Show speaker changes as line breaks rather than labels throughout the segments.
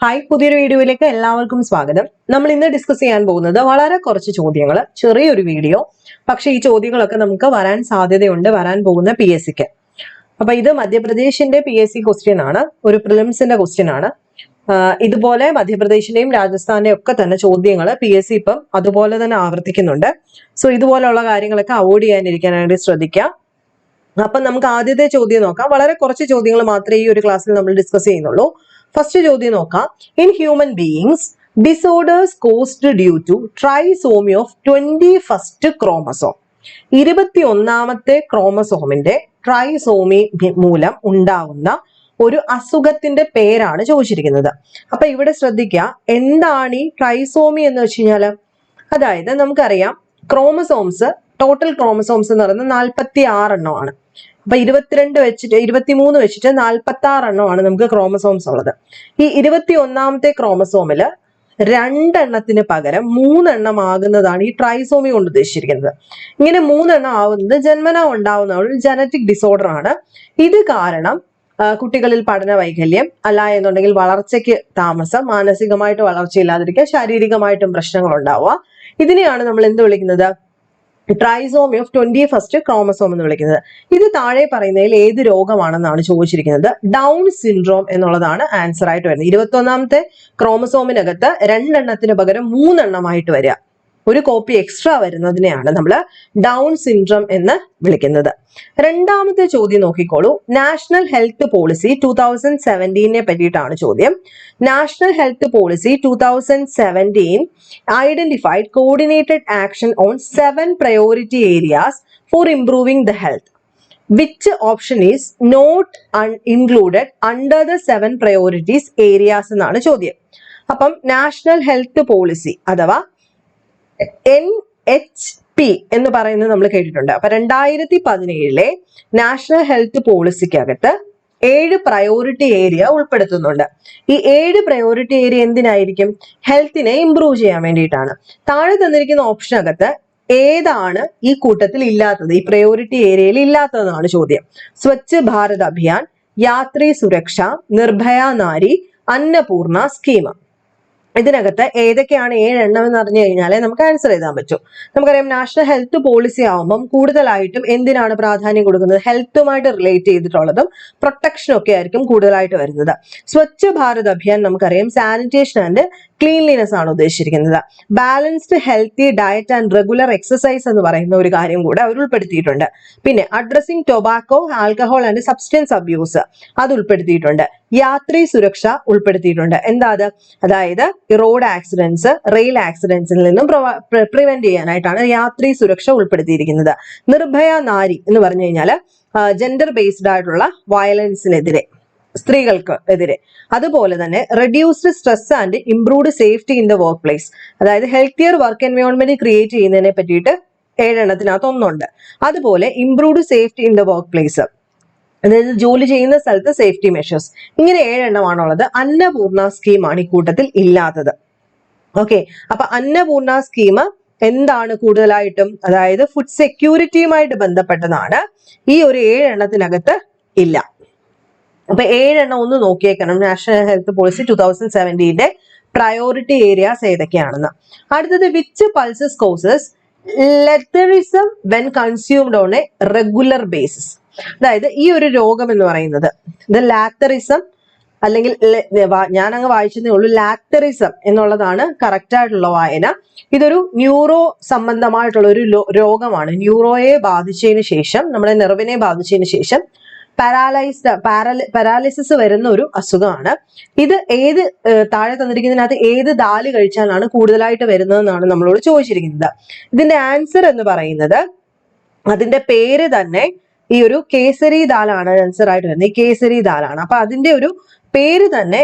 Hi പുതിയൊരു വീഡിയോയിലേക്ക് എല്ലാവർക്കും സ്വാഗതം. നമ്മൾ ഇന്ന് ഡിസ്കസ് ചെയ്യാൻ പോകുന്നത് വളരെ കുറച്ച് ചോദ്യങ്ങൾ ചെറിയൊരു വീഡിയോ. പക്ഷെ ഈ ചോദ്യങ്ങളൊക്കെ നമുക്ക് വരാൻ സാധ്യതയുണ്ട് വരാൻ പോകുന്ന പി എസ് സിക്ക് അപ്പൊ ഇത് മധ്യപ്രദേശിന്റെ പി എസ് സി ക്വസ്റ്റ്യൻ ആണ് ഒരു പ്രിലിംസിന്റെ ക്വസ്റ്റ്യൻ ആണ്. ഇതുപോലെ മധ്യപ്രദേശിന്റെയും രാജസ്ഥാന്റെയും ഒക്കെ തന്നെ ചോദ്യങ്ങൾ പി എസ് സി ഇപ്പം അതുപോലെ തന്നെ ആവർത്തിക്കുന്നുണ്ട്. സോ ഇതുപോലെയുള്ള കാര്യങ്ങളൊക്കെ അവോയ്ഡ് ചെയ്യാനിരിക്കാനായിട്ട് ശ്രദ്ധിക്കുക അപ്പം നമുക്ക് ആദ്യത്തെ ചോദ്യം നോക്കാം. വളരെ കുറച്ച് ചോദ്യങ്ങൾ മാത്രമേ ഈ ഒരു ക്ലാസ്സിൽ നമ്മൾ ഡിസ്കസ് ചെയ്യുന്നുള്ളൂ. ഫസ്റ്റ് ചോദ്യം നോക്കാം. In human beings disorders caused due to trisomy of twenty first chromosome ഇരുപത്തി ഒന്നാമത്തെ ക്രോമസോമിന്റെ ട്രൈസോമി മൂലം ഉണ്ടാവുന്ന ഒരു അസുഖത്തിന്റെ പേരാണ് ചോദിച്ചിരിക്കുന്നത്. അപ്പൊ ഇവിടെ ശ്രദ്ധിക്കുക എന്താണ് ഈ ട്രൈസോമി എന്ന് വെച്ച് കഴിഞ്ഞാൽ? അതായത് നമുക്കറിയാം ക്രോമസോംസ് ടോട്ടൽ ക്രോമസോംസ് എന്ന് പറയുന്നത് നാൽപ്പത്തി ആറെണ്ണമാണ് അപ്പൊ ഇരുപത്തിരണ്ട് വെച്ചിട്ട് ഇരുപത്തിമൂന്ന് വെച്ചിട്ട് നാൽപ്പത്തി ആറ് എണ്ണമാണ് നമുക്ക് ക്രോമസോംസ് ഉള്ളത്. ഈ ഇരുപത്തി ഒന്നാമത്തെ ക്രോമസോമിൽ രണ്ടെണ്ണത്തിന് പകരം മൂന്നെണ്ണം ആകുന്നതാണ് ഈ ട്രൈസോമി കൊണ്ട് ഉദ്ദേശിച്ചിരിക്കുന്നത്. ഇങ്ങനെ മൂന്നെണ്ണം ആവുന്നത് ജന്മന ഉണ്ടാവുന്ന ഒരു ജനറ്റിക് ഡിസോർഡർ ആണ്. ഇത് കാരണം കുട്ടികളിൽ പഠന വൈകല്യം അല്ല എന്നുണ്ടെങ്കിൽ വളർച്ചയ്ക്ക് താമസം മാനസികമായിട്ട് വളർച്ചയില്ലാതിരിക്കുക ശാരീരികമായിട്ടും പ്രശ്നങ്ങൾ ഉണ്ടാവുക ഇതിനെയാണ് നമ്മൾ എന്ത് വിളിക്കുന്നത്? Trisomy of twenty first chromosome എന്ന് വിളിക്കുന്നത്. ഇത് താഴെ പറയുന്നതിൽ ഏത് രോഗമാണെന്നാണ് ചോദിച്ചിരിക്കുന്നത്. ഡൗൺ സിൻഡ്രോം എന്നുള്ളതാണ് ആൻസർ ആയിട്ട് വരുന്നത്. ഇരുപത്തി ഒന്നാമത്തെ ക്രോമസോമിനകത്ത് രണ്ടെണ്ണത്തിന് പകരം മൂന്നെണ്ണമായിട്ട് വരിക. ഒരു കോപ്പി എക്സ്ട്രാ വരുന്നതിനെയാണ് നമ്മൾ ഡൗൺ സിൻഡ്രം എന്ന് വിളിക്കുന്നത്. രണ്ടാമത്തെ ചോദ്യം നോക്കിക്കോളൂ. National health policy two thousand സെവന്റീനെ പറ്റിയിട്ടാണ് ചോദ്യം. National health policy two thousand seventeen identified coordinated action on seven priority areas for improving the health which option is not included under the seven priorities areas എന്നാണ് ചോദ്യം. അപ്പം national health policy അഥവാ N H P എന്ന് പറയുന്നത് നമ്മൾ കേട്ടിട്ടുണ്ട്. അപ്പൊ രണ്ടായിരത്തി പതിനേഴിലെ നാഷണൽ ഹെൽത്ത് പോളിസിക്കകത്ത് ഏഴ് പ്രയോറിറ്റി ഏരിയ ഉൾപ്പെടുത്തുന്നുണ്ട്. ഈ ഏഴ് പ്രയോറിറ്റി ഏരിയ എന്തിനായിരിക്കും? ഹെൽത്തിനെ ഇംപ്രൂവ് ചെയ്യാൻ വേണ്ടിയിട്ടാണ്. താഴെ തന്നിരിക്കുന്ന ഓപ്ഷനകത്ത് ഏതാണ് ഈ കൂട്ടത്തിൽ ഇല്ലാത്തത്? ഈ പ്രയോറിറ്റി ഏരിയയിൽ ഇല്ലാത്തതെന്നാണ് ചോദ്യം. സ്വച്ഛ് ഭാരത് അഭിയാൻ യാത്രി സുരക്ഷ നിർഭയ നാരി അന്നപൂർണ സ്കീം ഇതിനകത്ത് ഏതൊക്കെയാണ് ഏഴെണ്ണം എന്ന് അറിഞ്ഞു കഴിഞ്ഞാലേ നമുക്ക് ആൻസർ എഴുതാൻ പറ്റും. നമുക്കറിയാം നാഷണൽ ഹെൽത്ത് പോളിസി ആവുമ്പം കൂടുതലായിട്ടും എന്തിനാണ് പ്രാധാന്യം കൊടുക്കുന്നത്? ഹെൽത്തുമായിട്ട് റിലേറ്റ് ചെയ്തിട്ടുള്ളതും പ്രൊട്ടക്ഷനും ഒക്കെ ആയിരിക്കും കൂടുതലായിട്ട് വരുന്നത്. സ്വച്ഛ ഭാരത് അഭിയാൻ നമുക്കറിയാം സാനിറ്റേഷൻ ആൻഡ് ക്ലീൻലിനെസ് ആണ് ഉദ്ദേശിച്ചിരിക്കുന്നത്. Balanced healthy diet and regular exercise എന്ന് പറയുന്ന ഒരു കാര്യം കൂടെ അവർ ഉൾപ്പെടുത്തിയിട്ടുണ്ട്. പിന്നെ addressing tobacco alcohol and substance abuse അത് ഉൾപ്പെടുത്തിയിട്ടുണ്ട്. യാത്രി സുരക്ഷ ഉൾപ്പെടുത്തിയിട്ടുണ്ട്. എന്താ അത്? അതായത് റോഡ് ആക്സിഡൻസ് റെയിൽ ആക്സിഡൻസിൽ നിന്നും പ്രിവെന്റ് ചെയ്യാനായിട്ടാണ് യാത്രി സുരക്ഷ ഉൾപ്പെടുത്തിയിരിക്കുന്നത്. നിർഭയ നാരി എന്ന് പറഞ്ഞു കഴിഞ്ഞാൽ ജെൻഡർ ബേസ്ഡ് ആയിട്ടുള്ള വയലൻസിനെതിരെ സ്ത്രീകൾക്ക് എതിരെ. അതുപോലെ തന്നെ reduced stress and improved safety in the work place അതായത് ഹെൽത്തിയർ വർക്ക് എൻവയോൺമെന്റ് ക്രിയേറ്റ് ചെയ്യുന്നതിനെ പറ്റിയിട്ട് ഏഴെണ്ണത്തിനകത്ത് ഒന്നുണ്ട്. അതുപോലെ improved safety in the work place അതായത് ജോലി ചെയ്യുന്ന സ്ഥലത്ത് സേഫ്റ്റി മെഷേഴ്സ് ഇങ്ങനെ ഏഴെണ്ണമാണുള്ളത്. അന്നപൂർണ സ്കീമാണ് കൂട്ടത്തിൽ ഇല്ലാത്തത്. ഓക്കെ അപ്പൊ അന്നപൂർണ സ്കീം എന്താണ് കൂടുതലായിട്ടും? അതായത് ഫുഡ് സെക്യൂരിറ്റിയുമായിട്ട് ബന്ധപ്പെട്ടതാണ്. ഈ ഒരു ഏഴെണ്ണത്തിനകത്ത് ഇല്ല. അപ്പൊ ഏഴെണ്ണം ഒന്ന് നോക്കിയേക്കണം. National health policy two thousand സെവന്റീന്റെ priority areas ഏതൊക്കെയാണെന്ന്. അടുത്തത് which pulses causes lathyrism when consumed on a regular basis അതായത് ഈ ഒരു രോഗം എന്ന് പറയുന്നത് ഇത് ലാത്തറിസം അല്ലെങ്കിൽ ഞാൻ അങ്ങ് വായിച്ചതേ ഉള്ളൂ. ലാക്ടറിസം എന്നുള്ളതാണ് കറക്റ്റ് ആയിട്ടുള്ള വായന. ഇതൊരു ന്യൂറോ സംബന്ധമായിട്ടുള്ള ഒരു രോഗമാണ്. ന്യൂറോയെ ബാധിച്ചതിന് ശേഷം നമ്മുടെ നെർവിനെ ബാധിച്ചതിന് ശേഷം പാരാലൈസ്ഡ് പാരാലിസിസ് വരുന്ന ഒരു അസുഖമാണ്. ഇത് ഏത് താഴെ തന്നിരിക്കുന്നതിനകത്ത് ഏത് ദാൽ കഴിച്ചാലാണ് കൂടുതലായിട്ട് വരുന്നതെന്നാണ് നമ്മളോട് ചോദിച്ചിരിക്കുന്നത്. ഇതിന്റെ ആൻസർ എന്ന് പറയുന്നത് അതിന്റെ പേര് തന്നെ ഈ ഒരു കേസരി ദാലാണ് ആൻസർ ആയിട്ട് വരുന്നത്. ഈ കേസരി ദാലാണ്. അപ്പൊ അതിന്റെ ഒരു പേര് തന്നെ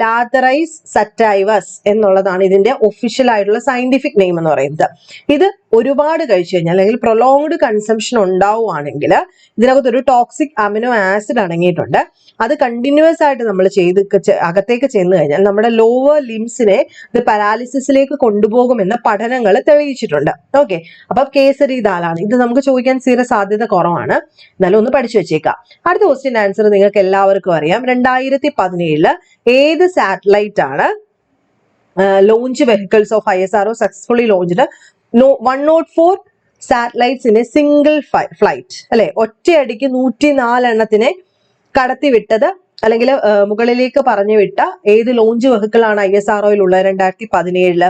ലാതറൈസ് സറ്റൈവസ് എന്നുള്ളതാണ് ഇതിന്റെ ഒഫീഷ്യൽ ആയിട്ടുള്ള സയന്റിഫിക് നെയിം എന്ന് പറയുന്നത്. ഇത് ഒരുപാട് കഴിച്ചു കഴിഞ്ഞാൽ അല്ലെങ്കിൽ പ്രൊലോങ്ഡ് കൺസംഷൻ ഉണ്ടാവുകയാണെങ്കിൽ ഇതിനകത്ത് ഒരു ടോക്സിക് അമിനോ ആസിഡ് അടങ്ങിയിട്ടുണ്ട്. അത് കണ്ടിന്യൂസ് ആയിട്ട് നമ്മൾ ചെയ്ത് അകത്തേക്ക് ചെന്ന് കഴിഞ്ഞാൽ നമ്മുടെ ലോവർ ലിംസിനെ ഇത് പാരാലിസിസിലേക്ക് കൊണ്ടുപോകുമെന്ന് പഠനങ്ങൾ തെളിയിച്ചിട്ടുണ്ട്. ഓക്കെ അപ്പൊ കേസരി ദാലാണ്. ഇത് നമുക്ക് ചോദിക്കാൻ സ്ഥിര സാധ്യത കുറവാണ്. എന്നാലും ഒന്ന് പഠിച്ചു വെച്ചേക്കാം. അടുത്ത ക്വസ്റ്റ്യൻ ആൻസർ നിങ്ങൾക്ക് എല്ലാവർക്കും അറിയാം. രണ്ടായിരത്തി പതിനേഴിൽ ഏത് സാറ്റലൈറ്റ് ആണ് launch vehicles of I S R O successfully launched one nought four സാറ്റലൈറ്റ്സിന്റെ single flight അല്ലെ? ഒറ്റയടിക്ക് നൂറ്റി നാലെണ്ണത്തിനെ കടത്തിവിട്ടത് അല്ലെങ്കിൽ മുകളിലേക്ക് പറഞ്ഞു വിട്ട ഏത് ലോഞ്ച് വെഹിക്കിൾ ആണ് ഐ എസ് ആർ ഉള്ളത് രണ്ടായിരത്തി പതിനേഴിൽ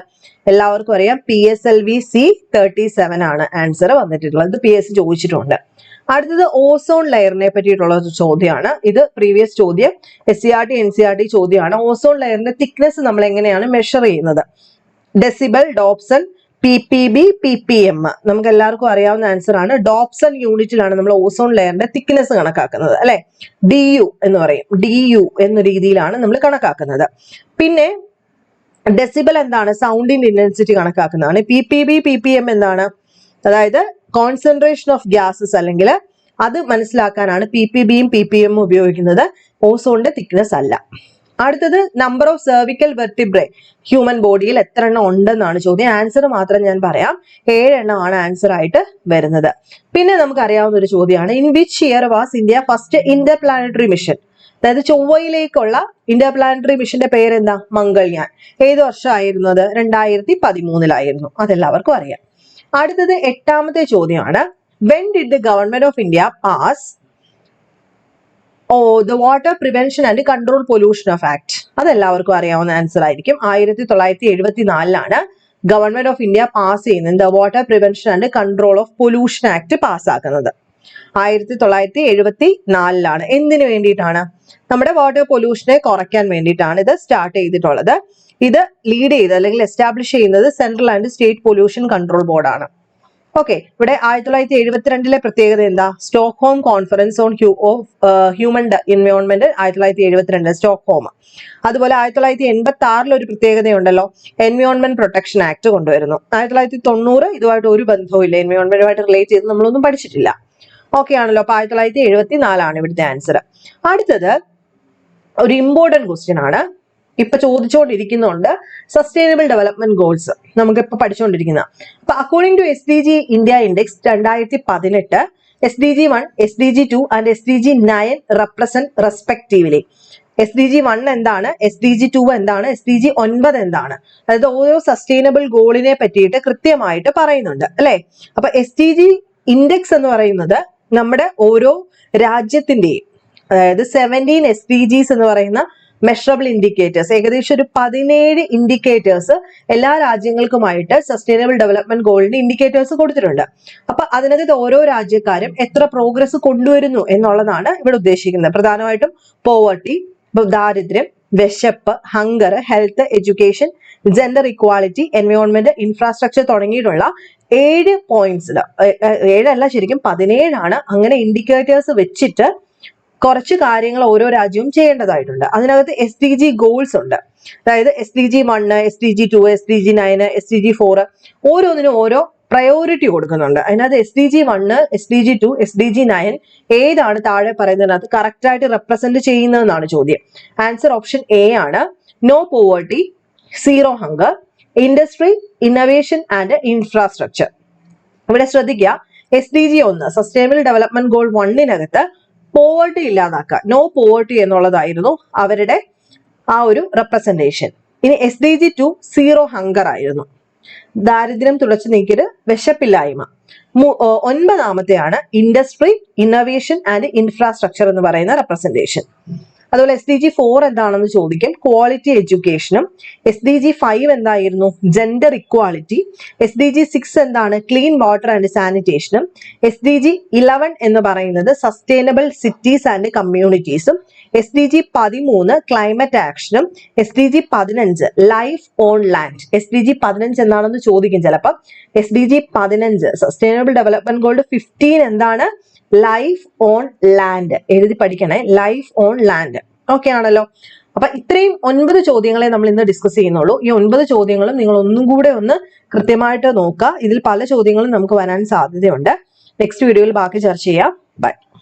എല്ലാവർക്കും അറിയാം P S L V C thirty seven ആണ് ആൻസർ വന്നിട്ടുള്ളത്. പി എസ് ചോദിച്ചിട്ടുണ്ട്. അടുത്തത് ഓസോൺ ലെയറിനെ പറ്റിയിട്ടുള്ള ഒരു ചോദ്യമാണ്. ഇത് പ്രീവിയസ് ചോദ്യം. S C R T N C R T ചോദ്യമാണ്. ഓസോൺ ലെയറിന്റെ തിക്നെസ് നമ്മൾ എങ്ങനെയാണ് മെഷർ ചെയ്യുന്നത്? Decibel Dobson P P B P P M നമുക്ക് എല്ലാവർക്കും അറിയാവുന്ന ആൻസർ ആണ്. ഡോപ്സൺ യൂണിറ്റിലാണ് നമ്മൾ ഓസോൺ ലെയറിന്റെ തിക്നെസ് കണക്കാക്കുന്നത് അല്ലെ? ഡി യു എന്ന് പറയും. ഡി യു എന്ന രീതിയിലാണ് നമ്മൾ കണക്കാക്കുന്നത്. പിന്നെ ഡെസിബൽ എന്താണ്? സൗണ്ടിന്റെ intensity കണക്കാക്കുന്നതാണ്. P P B P P M എന്താണ്? അതായത് കോൺസെൻട്രേഷൻ ഓഫ് ഗ്യാസസ് അല്ലെങ്കിൽ അത് മനസ്സിലാക്കാനാണ് പി പി ബിയും പി പി എമ്മും ഉപയോഗിക്കുന്നത്. ഓസോണിന്റെ തിക്നെസ് അല്ല. അടുത്തത് number of cervical vertebrae human ബോഡിയിൽ എത്ര എണ്ണം ഉണ്ടെന്നാണ് ചോദ്യം. ആൻസർ മാത്രം ഞാൻ പറയാം. ഏഴെണ്ണമാണ് ആൻസർ ആയിട്ട് വരുന്നത്. പിന്നെ നമുക്ക് അറിയാവുന്ന ഒരു ചോദ്യമാണ്. In which year was India first interplanetary mission അതായത് ചൊവ്വയിലേക്കുള്ള ഇന്റർ പ്ലാനറ്ററി മിഷന്റെ പേരെന്താ? മംഗൾയാൻ. ഏത് വർഷമായിരുന്നു അത്? രണ്ടായിരത്തി പതിമൂന്നിലായിരുന്നു. അതെല്ലാവർക്കും അറിയാം. അടുത്തത് എട്ടാമത്തെ ചോദ്യമാണ്. When did the government of India pass O the water prevention and control pollution of act അതെല്ലാവർക്കും അറിയാവുന്ന ആൻസർ ആയിരിക്കും. ആയിരത്തി തൊള്ളായിരത്തി എഴുപത്തി നാലിലാണ് ഗവൺമെന്റ് ഓഫ് ഇന്ത്യ പാസ് ചെയ്യുന്നത്. The water prevention and control of pollution act പാസ്സാക്കുന്നത് ആയിരത്തി തൊള്ളായിരത്തി എഴുപത്തി നാലിലാണ് എന്തിനു വേണ്ടിയിട്ടാണ്? നമ്മുടെ വാട്ടർ പൊല്യൂഷനെ കുറയ്ക്കാൻ വേണ്ടിയിട്ടാണ് ഇത് സ്റ്റാർട്ട് ചെയ്തിട്ടുള്ളത്. ഇത് ലീഡ് ചെയ്ത് അല്ലെങ്കിൽ എസ്റ്റാബ്ലിഷ് ചെയ്യുന്നത് central and state pollution control ബോർഡാണ് ഓക്കെ ഇവിടെ ആയിരത്തി തൊള്ളായിരത്തി എഴുപത്തിരണ്ടിലെ പ്രത്യേകത എന്താ? Stockholm conference on of human environment ആയിരത്തി തൊള്ളായിരത്തി എഴുപത്തിരണ്ട് സ്റ്റോക്ക്ഹോം അതുപോലെ ആയിരത്തി തൊള്ളായിരത്തി എൺപത്തി ആറിൽ ഒരു പ്രത്യേകതയുണ്ടല്ലോ എൻവയോൺമെന്റ് പ്രൊട്ടക്ഷൻ ആക്ട് കൊണ്ടുവരുന്നു. ആയിരത്തി തൊള്ളായിരത്തി തൊണ്ണൂറ് ഇതുമായിട്ട് ഒരു ബന്ധവും ഇല്ല എൻവയോൺമെന്റുമായിട്ട് റിലേറ്റ് ചെയ്ത് നമ്മളൊന്നും പഠിച്ചിട്ടില്ല. ഓക്കെ ആണല്ലോ അപ്പൊ ആയിരത്തി തൊള്ളായിരത്തി എഴുപത്തി നാലാണ് ഇവിടുത്തെ ആൻസർ അടുത്തത് ഒരു ഇമ്പോർട്ടന്റ് ക്വസ്റ്റ്യൻ ആണ്. ഇപ്പൊ ചോദിച്ചുകൊണ്ടിരിക്കുന്നുണ്ട് സസ്റ്റൈനബിൾ ഡെവലപ്മെന്റ് ഗോൾസ് നമുക്ക് ഇപ്പൊ പഠിച്ചുകൊണ്ടിരിക്കുന്ന അപ്പൊ according to S D G India index രണ്ടായിരത്തി പതിനെട്ട് S D G one S D G two and S D G nine represent respectively S D G one എന്താണ്? S D G two എന്താണ്? S D G ഒൻപത് എന്താണ്? അതായത് ഓരോ sustainable ഗോളിനെ പറ്റിയിട്ട് കൃത്യമായിട്ട് പറയുന്നുണ്ട് അല്ലെ? അപ്പൊ എസ് ഡി ജി ഇൻഡെക്സ് എന്ന് പറയുന്നത് നമ്മുടെ ഓരോ രാജ്യത്തിന്റെയും അതായത് സെവന്റീൻ എസ് ഡി ജിസ് എന്ന് പറയുന്ന മെഷറബിൾ ഇൻഡിക്കേറ്റേഴ്സ് ഏകദേശം ഒരു പതിനേഴ് ഇൻഡിക്കേറ്റേഴ്സ് എല്ലാ രാജ്യങ്ങൾക്കുമായിട്ട് സസ്റ്റൈനബിൾ ഡെവലപ്മെന്റ് ഗോളിന്റെ ഇൻഡിക്കേറ്റേഴ്സ് കൊടുത്തിട്ടുണ്ട്. അപ്പൊ അതിനകത്ത് ഓരോ രാജ്യക്കാരും എത്ര പ്രോഗ്രസ് കൊണ്ടുവരുന്നു എന്നുള്ളതാണ് ഇവിടെ ഉദ്ദേശിക്കുന്നത്. പ്രധാനമായിട്ടും പോവർട്ടി ദാരിദ്ര്യം വിശപ്പ് hunger health education gender equality environment infrastructure തുടങ്ങിയിട്ടുള്ള ഏഴ് പോയിന്റ്സിൽ ഏഴല്ല ശരിക്കും പതിനേഴാണ് അങ്ങനെ ഇൻഡിക്കേറ്റേഴ്സ് വെച്ചിട്ട് കുറച്ച് കാര്യങ്ങൾ ഓരോ രാജ്യവും ചെയ്യേണ്ടതായിട്ടുണ്ട്. അതിനകത്ത് എസ് ഡി ജി ഗോൾസ് ഉണ്ട്. അതായത് S D G one S D G two S D G nine S D G four ഓരോന്നിനും ഓരോ പ്രയോറിറ്റി കൊടുക്കുന്നുണ്ട്. അതിനകത്ത് S D G one S D G two S D G nine ഏതാണ് താഴെ പറയുന്നതിനകത്ത് correct ആയിട്ട് റെപ്രസെന്റ് ചെയ്യുന്നതെന്നാണ് ചോദ്യം. ആൻസർ ഓപ്ഷൻ എ ആണ്. No poverty zero hunger industry innovation and infrastructure ഇവിടെ ശ്രദ്ധിക്കുക. എസ് ഡി ജി ഒന്ന് സസ്റ്റൈനബിൾ ഡെവലപ്മെന്റ് ഗോൾ വണ്ണിനകത്ത് പോവർട്ടി ഇല്ലാതാക്കുക. നോ പോവർട്ടി എന്നുള്ളതായിരുന്നു അവരുടെ ആ ഒരു റെപ്രസെന്റേഷൻ ഇനി S D G two zero hunger ആയിരുന്നു. ദാരിദ്ര്യം തുടച്ചു നീക്കൽ വിശപ്പില്ലായ്മ. ഒൻപതാമത്തെയാണ് ഇൻഡസ്ട്രി ഇന്നോവേഷൻ ആൻഡ് ഇൻഫ്രാസ്ട്രക്ചർ എന്ന് പറയുന്ന റെപ്രസെന്റേഷൻ അതുപോലെ എസ് ഡി ജി ഫോർ എന്താണെന്ന് ചോദിക്കും. ക്വാളിറ്റി എഡ്യൂക്കേഷനും എസ് ഡി ജി ഫൈവ് എന്തായിരുന്നു? Gender equality S D G six എന്താണ്? ക്ലീൻ വാട്ടർ ആൻഡ് സാനിറ്റേഷനും എസ് ഡി ജി ഇലവൻ എന്ന് പറയുന്നത് സസ്റ്റൈനബിൾ സിറ്റീസ് ആൻഡ് കമ്മ്യൂണിറ്റീസും എസ് ഡി ജി പതിമൂന്ന് ക്ലൈമറ്റ് ആക്ഷനും എസ് ഡി ജി പതിനഞ്ച് life on land S D G പതിനഞ്ച് എന്താണെന്ന് ചോദിക്കും ചിലപ്പോൾ എസ് ഡി ജി പതിനഞ്ച് സസ്റ്റൈനബിൾ ഡെവലപ്മെന്റ് ഗോൾഡ് ഫിഫ്റ്റീൻ എന്താണ്? ലൈഫ് ഓൺ ലാൻഡ് എഴുതി പഠിക്കണേ. ലൈഫ് ഓൺ ലാൻഡ് ഓക്കെ ആണല്ലോ. അപ്പൊ ഇത്രയും ഒൻപത് ചോദ്യങ്ങളെ നമ്മൾ ഇന്ന് ഡിസ്കസ് ചെയ്യുന്നുള്ളൂ. ഈ ഒൻപത് ചോദ്യങ്ങളും നിങ്ങൾ ഒന്നും കൂടെ ഒന്ന് കൃത്യമായിട്ട് നോക്കുക. ഇതിൽ പല ചോദ്യങ്ങളും നമുക്ക് വരാൻ സാധ്യതയുണ്ട്. നെക്സ്റ്റ് വീഡിയോയിൽ ബാക്കി ചർച്ച ചെയ്യാം. ബൈ